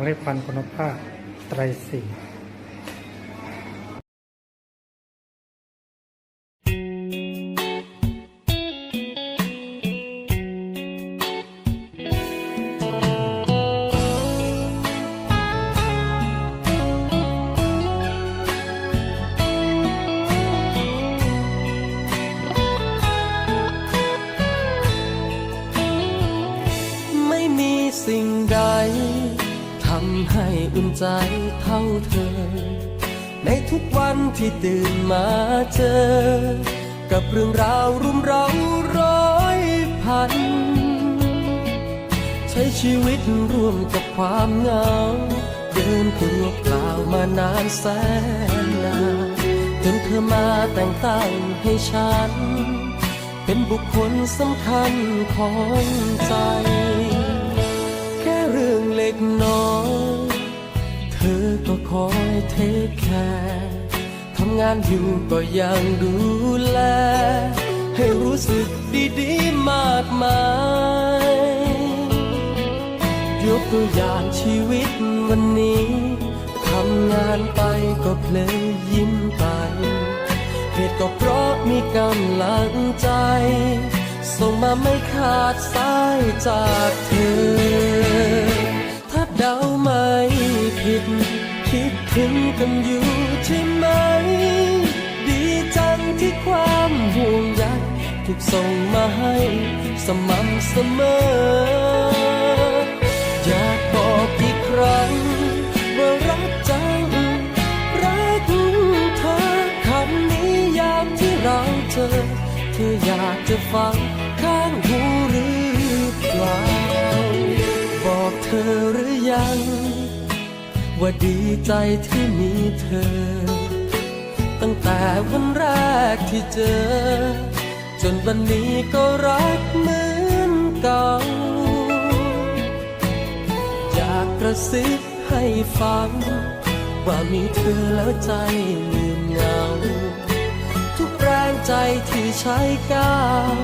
มล็ดพันธุ์คุณภาพไตรสี่ำให้อุ่นใจเท่าเธอ ในทุกวันที่ตื่นมาเจอ กับเรื่องราวรุมเร้าร้อยพัน ใช้ชีวิตร่วมกับความเหงา เดินตัวเปล่ามานานแสนนานจนเธอมาแต่งตั้งให้ฉัน เป็นบุคคลสำคัญของใจ แค่เรื่องเล็กน้อย คแคร์ทำงานอยู่ก็ยังดูแล ให้รู้สึกดีๆมากมายยกตัวอย่างชีวิตวันนี้ทำงานไปก็เพลยยิ้มไปเหตุก็เพราะมีกำลังใจ ส่งมาไม่ขาดสายจากเธอ ถ้าเดาไม่ผิด คิดถึงกันอยู่ใช่ไหม ดีจังที่ความห่วงใยถูกส่งมาให้สม่ำเสมอ อยากบอกอีกครั้งว่ารักจัง รักเธอคำนี้ยามที่เราเจอ เธออยากจะฟัง ว่าดีใจที่มีเธอ ตั้งแต่วันแรกที่เจอ จนวันนี้ก็รักเหมือนเก่า อยากกระซิบให้ฟัง ว่ามีเธอแล้วใจลืมเหงา ทุกแรงใจที่ใช้ก้าว